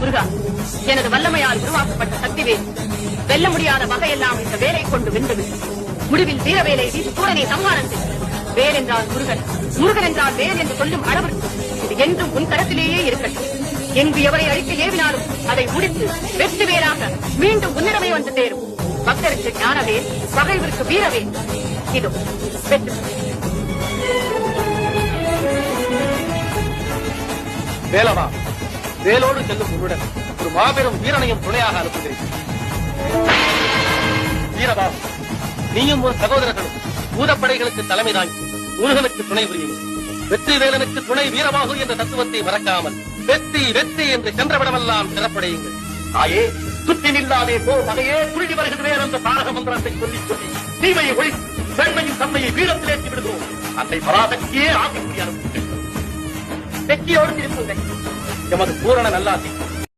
முருகா எனது வல்லமையால் உருவாக்கப்பட்ட சக்திவேல் வெல்ல முடியாத வகையெல்லாம் இந்த வேலை கொண்டு வென்றது. முடிவில் வீரவேலை வீட்டு சூழனை சம்ஹாரம் வேல் என்றால் முருகன் முருகன் என்றால் வேல் என்று சொல்லும் அளவிற்கு இது என்றும் உன் கரத்திலேயே இருக்கட்டும். எங்கு எவரை அழிக்க ஏவினாலும் அதை முடித்து வெற்றி வேலாக மீண்டும் உன்னிடமே வந்து சேரும். பக்தருக்கு ஞானவே பகைவருக்கு வீரவே இதோ வெற்றி. வேலவா வேலோடு செல்லும் உன்னுடன் ஒரு மாபெரும் வீரனையும் துணையாக அனுப்புகிறேன். வீரபாபு நீயும் ஒரு சகோதரர்களும் பூதப்படைகளுக்கு தலைமை தாங்கி முருகனுக்கு துணை புரியும். வெற்றி வேலனுக்கு துணை வீரவாகு என்ற தத்துவத்தை மறக்காமல் வெற்றி வெற்றி என்று சென்றவிடமெல்லாம் சிறப்படையுங்கள். தாயே சுற்றி நில்லாதே போ பகையே துருடி வருகிறேன் என்ற தாரக மந்திரத்தை சொல்லி சொல்லி தீமையை ஒழி பெண்மையின் தன்மையை வீரத்திலேற்றி விடுகிறோம் அன்னை பராசக்தியே ஆசைக்குரிய அனுப்புங்கள். வெற்றியோடு திருப்புங்கள் எமது பூரண நல்லாசி.